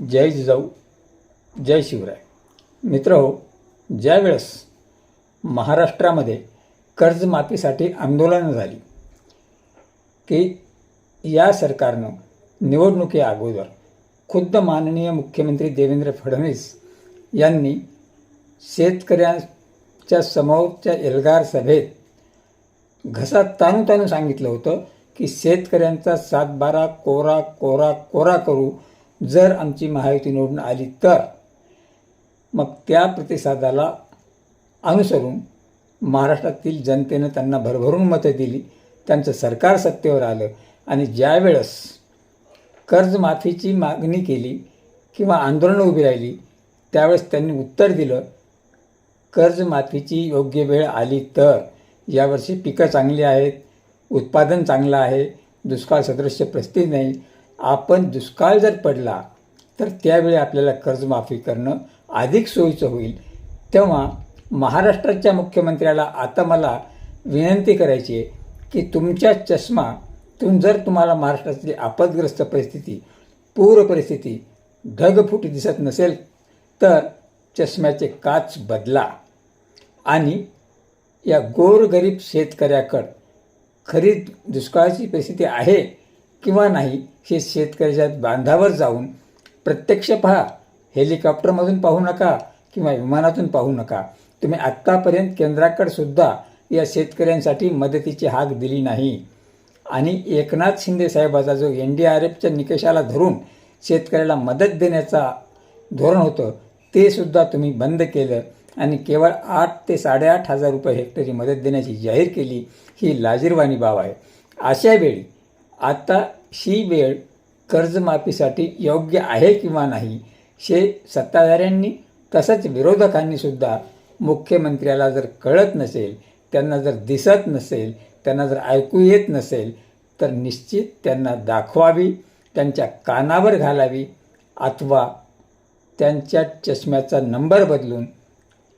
जय जिजाऊ जय शिवराय. मित्र हो ज्यावेळेस महाराष्ट्रामध्ये कर्जमाफीसाठी आंदोलनं झाली की या सरकारनं निवडणुकी अगोदर खुद्द माननीय मुख्यमंत्री देवेंद्र फडणवीस यांनी शेतकऱ्यांच्या समोरच्या एल्गार सभेत घसा ताणून ताणून सांगितलं होतं की शेतकऱ्यांचा सातबारा कोरा कोरा कोरा करू जर आमची महायुती निवडून आली तर मग त्या प्रतिसादाला अनुसरून महाराष्ट्रातील जनतेनं त्यांना भरभरून मतं दिली त्यांचं सरकार सत्तेवर आलं आणि ज्यावेळेस कर्जमाफीची मागणी केली किंवा आंदोलनं उभी राहिली त्यावेळेस त्यांनी उत्तर दिलं कर्जमाफीची योग्य वेळ आली तर. यावर्षी पिकं चांगली आहेत उत्पादन चांगलं आहे दुष्काळ सदृश्य प्रस्थिती नाही आपण दुष्काळ जर पडला तर त्यावेळी आपल्याला कर्जमाफी करणं अधिक सोयीचं होईल. तेव्हा महाराष्ट्राच्या मुख्यमंत्र्याला आता मला विनंती करायची आहे की तुमच्या चष्मा तुम जर तुम्हाला महाराष्ट्रातली आपदग्रस्त परिस्थिती पूर परिस्थिती ढगफुटी दिसत नसेल तर चष्म्याचे काच बदला. आणि या गोरगरीब शेतकऱ्याकड खरी दुष्काळाची परिस्थिती आहे किंवा नाही हे शेतकऱ्याच्या बांधावर जाऊन प्रत्यक्ष पहा. हेलिकॉप्टरमधून पाहू नका किंवा विमानातून पाहू नका. तुम्ही आत्तापर्यंत केंद्राकडसुद्धा या शेतकऱ्यांसाठी मदतीची हाक दिली नाही. आणि एकनाथ शिंदे साहेबाचा जो एन डी आर एफच्या निकषाला धरून शेतकऱ्याला मदत देण्याचा धोरण होतं ते सुद्धा तुम्ही बंद केलं. आणि केवळ आठ ते साडेआठ हजार रुपये हेक्टरी मदत देण्याची जाहीर केली ही लाजीरवाणी बाब आहे. अशा वेळी आता ही वेळ कर्जमाफीसाठी योग्य आहे किंवा नाही हे सत्ताधाऱ्यांनी तसंच विरोधकांनीसुद्धा मुख्यमंत्र्याला जर कळत नसेल त्यांना जर दिसत नसेल त्यांना जर ऐकू येत नसेल तर निश्चित त्यांना दाखवावी त्यांच्या कानावर घालावी अथवा त्यांच्या चष्म्याचा नंबर बदलून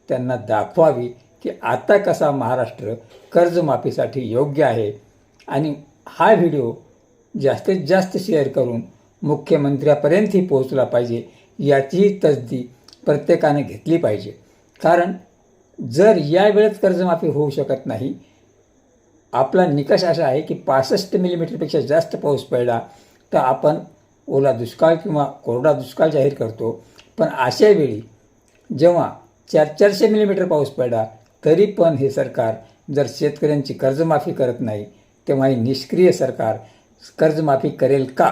त्यांना दाखवावी की आता कसा महाराष्ट्र कर्जमाफीसाठी योग्य आहे. आणि हा व्हिडिओ जास्तीत जास्त शेअर करून मुख्यमंत्र्यापर्यंतही पोहोचला पाहिजे याचीही तसदी प्रत्येकाने घेतली पाहिजे. कारण जर या वेळेत कर्जमाफी होऊ शकत नाही आपला निकष असा आहे की पासष्ट मिलीमीटरपेक्षा जास्त पाऊस पडला तर आपण ओला दुष्काळ किंवा कोरडा दुष्काळ जाहीर करतो. पण अशा वेळी जेव्हा चार चारशे मिलीमीटर पाऊस पडला तरी पण हे सरकार जर शेतकऱ्यांची कर्जमाफी करत नाही तेव्हा हे निष्क्रिय सरकार कर्जमाफी करेल का